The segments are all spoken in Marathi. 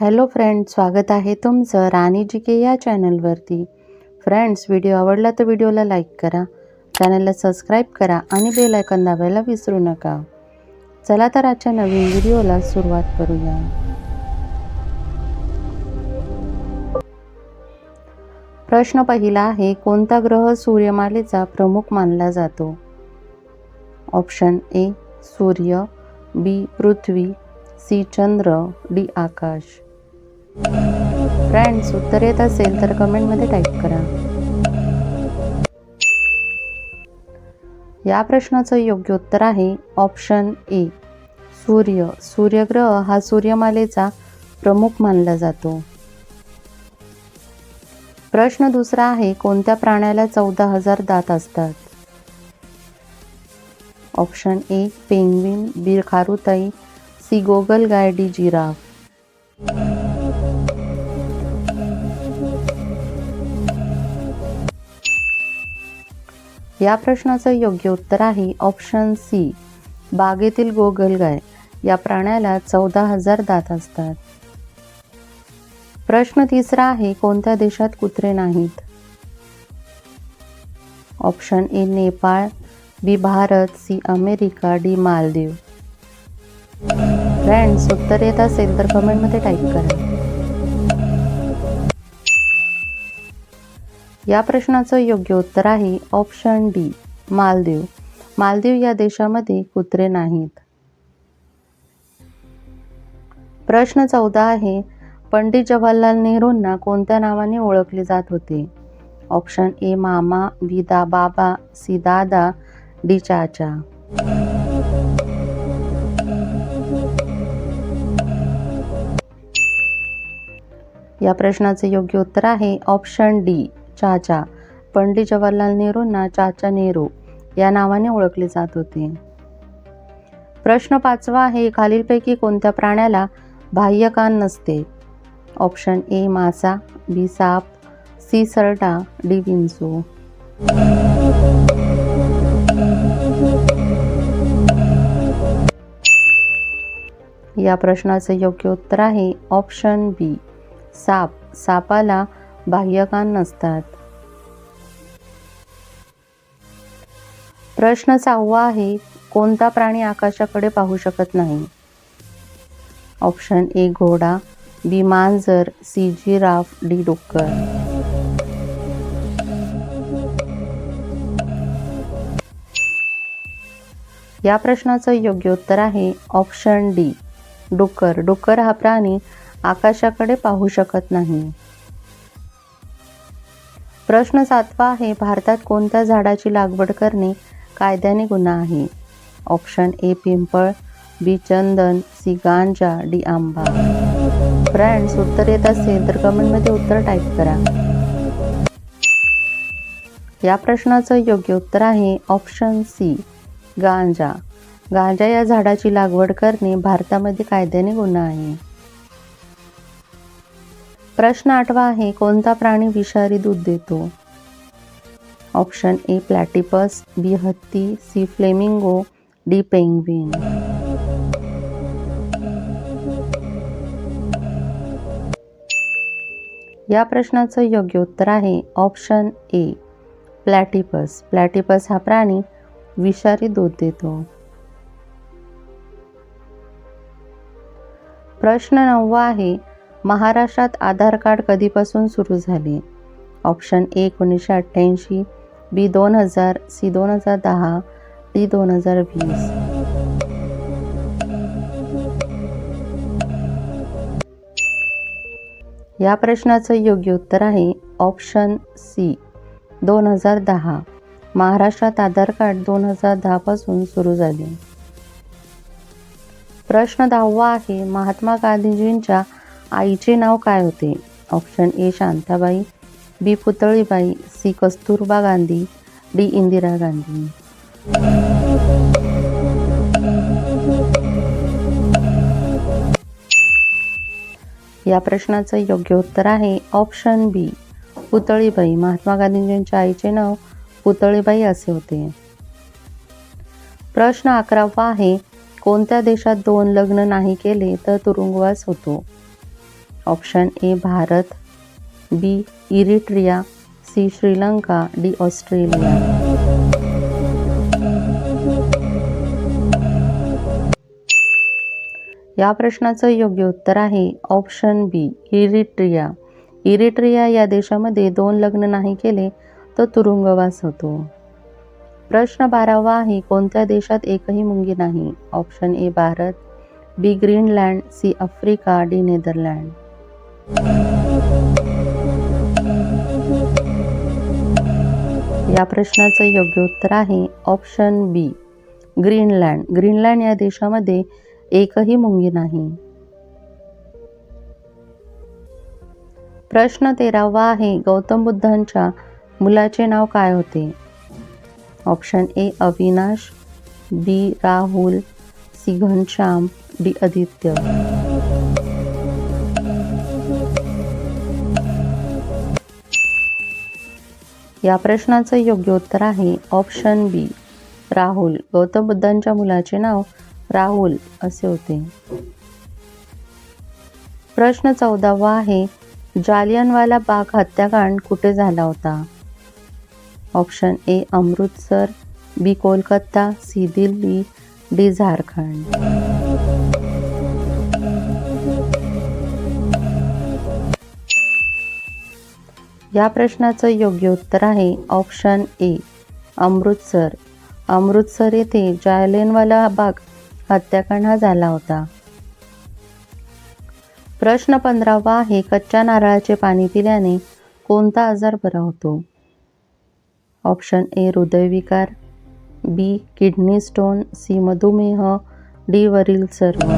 हॅलो फ्रेंड स्वागत आहे तुमचं राणी जी के या चॅनलवरती. फ्रेंड्स व्हिडिओ आवडला तर व्हिडिओला लाईक करा चॅनलला सबस्क्राईब करा आणि बेल आयकॉन दाबायला विसरू नका. चला तर आजच्या नवीन व्हिडिओला सुरुवात करूया. प्रश्न पहिला आहे कोणता ग्रह सूर्यमालेचा प्रमुख मानला जातो? ऑप्शन ए सूर्य बी पृथ्वी सी चंद्र डी आकाश. फ्रेंड्स उत्तर येत असेल तर कमेंटमध्ये टाईप करा. या प्रश्नाचं योग्य उत्तर आहे ऑप्शन ए सूर्य. सूर्यग्रह हा सूर्यमालेचा प्रमुख मानला जातो. प्रश्न दुसरा आहे कोणत्या प्राण्याला चौदा हजार दात असतात? ऑप्शन ए पेंग्विन बिरखारुताई सी गोगल गायडी जिराफ या प्रश्नाचं योग्य उत्तर आहे ऑप्शन सी बागेतील गोगलगाय या प्राण्याला चौदा हजार दात असतात. प्रश्न तिसरा आहे कोणत्या देशात कुत्रे नाहीत? Option A Nepal B Bharat C America D Maldives. Friends उत्तर येत असेल तर कमेंटमध्ये टाईप करा. या प्रश्नाचं योग्य उत्तर आहे ऑप्शन डी मालदीव. मालदीव या देशामध्ये कुत्रे नाहीत. प्रश्न चौदा आहे पंडित जवाहरलाल नेहरूंना कोणत्या नावाने ओळखले जात होते? ऑप्शन ए मामा विदा बाबा सी दादा डी चाचा. या प्रश्नाचे योग्य उत्तर आहे ऑप्शन डी चाचा. पंडित जवाहरलाल नेहरूंना चाचा नेहरू. या नावाने ओळखले जात होते. प्रश्न पाचवा आहे खालीलपैकी कोणत्या प्राण्याला बाह्य कान नसते? ऑप्शन ए मासा. बी साप. सी सरटा डी विंचू. या प्रश्नाचं योग्य उत्तर आहे ऑप्शन बी साप. सापाला बाह्यकान नसतात. प्रश्न सहावा आहे कोणता प्राणी आकाशाकडे पाहू शकत नाही? ऑप्शन ए घोडा. बी मांजर. C giraffe. डी डुक्कर या प्रश्नाचं योग्य उत्तर आहे ऑप्शन डी डुक्कर डुक्कर हा प्राणी आकाशाकडे पाहू शकत नाही. प्रश्न सातवा आहे भारतात कोणत्या झाडाची लागवड करणे कायद्याने गुन्हा आहे? ऑप्शन ए पिंपळ बी चंदन सी गांजा डी आंबा. फ्रेंड्स उत्तर येत असेल तर कमेंटमध्ये उत्तर टाईप करा. या प्रश्नाचं योग्य उत्तर आहे ऑप्शन सी गांजा. गांजा या झाडाची लागवड करणे भारतामध्ये कायद्याने गुन्हा आहे. प्रश्न आठवा आहे कोणता प्राणी विषारी दूध देतो? ऑप्शन ए प्लॅटिपस बी हत्ती सी फ्लेमिंगो डी पेंग्विन. या प्रश्नाचं योग्य उत्तर आहे ऑप्शन ए प्लॅटिपस. प्लॅटिपस हा प्राणी विषारी दूध देतो. प्रश्न नववा आहे महाराष्ट्रात आधार कार्ड कधीपासून सुरू झाले? ऑप्शन ए एकोणीसशे अठ्ठ्याऐंशी बी दोन हजार सी दोन हजार दहा डी दोन हजार वीस. या प्रश्नाचं योग्य उत्तर आहे ऑप्शन सी दोन हजार दहा. महाराष्ट्रात आधार कार्ड दोन हजार दहापासून सुरू झाले. प्रश्न दहावा आहे महात्मा गांधीजींच्या आईचे नाव काय होते? Option A Shantabai B Putlibai C Kasturba Gandhi D Indira Gandhi. या प्रश्नाचं योग्य उत्तर आहे ऑप्शन बी पुतळीबाई. महात्मा गांधीजींच्या आईचे नाव पुतळीबाई असे होते. प्रश्न अकरावा आहे कोणत्या देशात दोन लग्न नाही केले तर तुरुंगवास होतो? Option A Bharat B Eritrea C Sri Lanka D Australia. या प्रश्नाचं योग्य उत्तर आहे ऑप्शन बी इरिट्रिया. इरिट्रिया या देशामध्ये दोन लग्न नाही केले तर तुरुंगवास होतो. प्रश्न बारावा आहे कोणत्या देशात एकही मुंगी नाही? Option A Bharat B Greenland C Africa D Netherland. या प्रश्नाचं योग्य उत्तर आहे ऑप्शन बी ग्रीनलँड. ग्रीनलँड या देशामध्ये एकही मुंगी नाही. प्रश्न तेरावा आहे गौतम बुद्धांच्या मुलाचे नाव काय होते? Option A Avinash B Rahul C Ghanshyam D Aditya. या प्रश्नाचं योग्य उत्तर आहे ऑप्शन बी राहुल. गौतम बुद्धांच्या मुलाचे नाव राहुल असे होते. प्रश्न चौदावा आहे जालियनवाला बाग हत्याकांड कुठे झाला होता? Option A Amritsar B Kolkata C Delhi D Jharkhand. या प्रश्नाचं योग्य उत्तर आहे ऑप्शन ए अमृतसर. अमृतसर येथे जायलेनवाला बाग हत्याकांड हा झाला होता. प्रश्न पंधरावा आहे कच्च्या नारळाचे पाणी पिल्याने कोणता आजार बरा होतो? ऑप्शन ए हृदयविकार बी किडनी स्टोन सी मधुमेह डी वरील सर्व.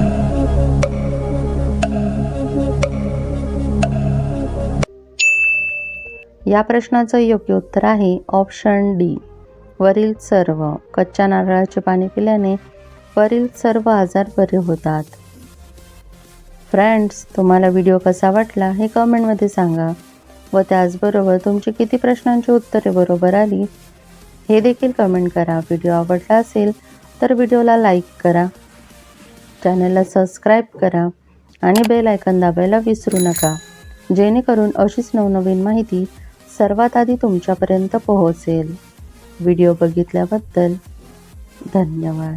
या प्रश्नाचं योग्य उत्तर आहे ऑप्शन डी वरील सर्व. कच्च्या नारळाचे पाणी पिल्याने वरील सर्व आजार बरे होतात. फ्रेंड्स तुम्हाला व्हिडिओ कसा वाटला हे कमेंटमध्ये सांगा. व त्याचबरोबर तुमची किती प्रश्नांची उत्तरे बरोबर आली हे देखील कमेंट करा. व्हिडिओ आवडला असेल तर व्हिडिओला लाईक करा. चॅनलला सबस्क्राईब करा आणि बेल आयकन दाबायला विसरू नका. जेणेकरून अशीच नवनवीन माहिती सर्वात आधी तुमच्यापर्यंत पोहोचेल. व्हिडिओ बघितल्याबद्दल धन्यवाद.